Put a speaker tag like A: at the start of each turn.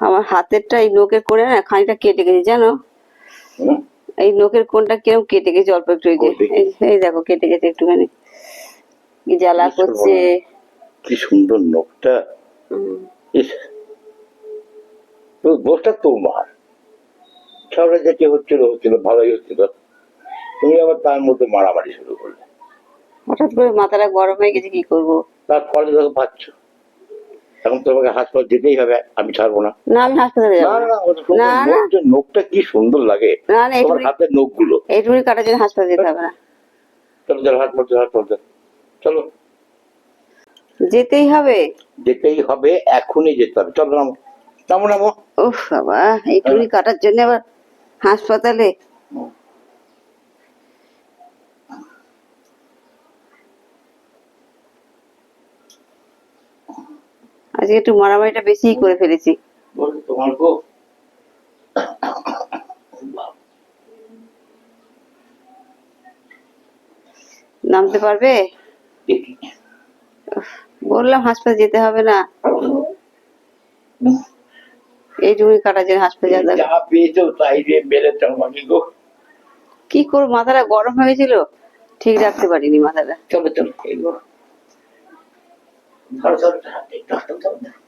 A: আমার হাতেরটা এই নোকের কোণে না খানিকটা কেটে গেছে জানো? এই নোকের কোণটা কীরকম কেটে গেছে অল্প একটু এই যে এই- দেখো কেটে গেছে একটুখানি। জ্বালা করছে।
B: কি সুন্দর। তো দোষটা তোমার। সবটা যেটি হচ্ছিল হচ্ছিল ভালোই হচ্ছিল। তুমি আবার তার মধ্যে মারামারি শুরু করলে।
A: হঠাৎ করে মাথাটা গরম হয়ে গেছে কি করব?
B: তারপরে দেখো পাচ্ছ এখন তোমাকে হাসপাতাল যেতেই হবে আমি ছাড়বো না।
A: না আমি হাসপাতালে যাব
B: না। না
A: না, না।
B: নখ যে নখটা কি সুন্দর লাগে।
A: না না
B: তোমার হাতের নখগুলো।
A: এইটুকুনি কাটার জন্য হাসপাতালে যেতে হবে না।
B: চলো চলো হাত মধ্যে চলো।
A: যেতেই হবে।
B: যেতেই হবে এখনই যেতে হবে। চলো নামো। নামো নামো।
A: উফ বাবা এইটুকুনি কাটার জন্য আবার হাসপাতালে আজকে একটু মারামারিটা বেশিই করে ফেলেছি।
B: তোমার
A: নামতে পারবে? বললাম হাসপাতালে যেতে হবে না। এই কাটার কাটা হাসপাতালে যেতে হবে
B: যা পেয়েছ তাই দিয়ে মেরেছ আমাকে গো।
A: কি করব? মাথাটা গরম হয়েছিল ঠিক রাখতে পারিনি মাথাটা।
B: চলো চলো 바로 저를 저한테 딱 던졌 네.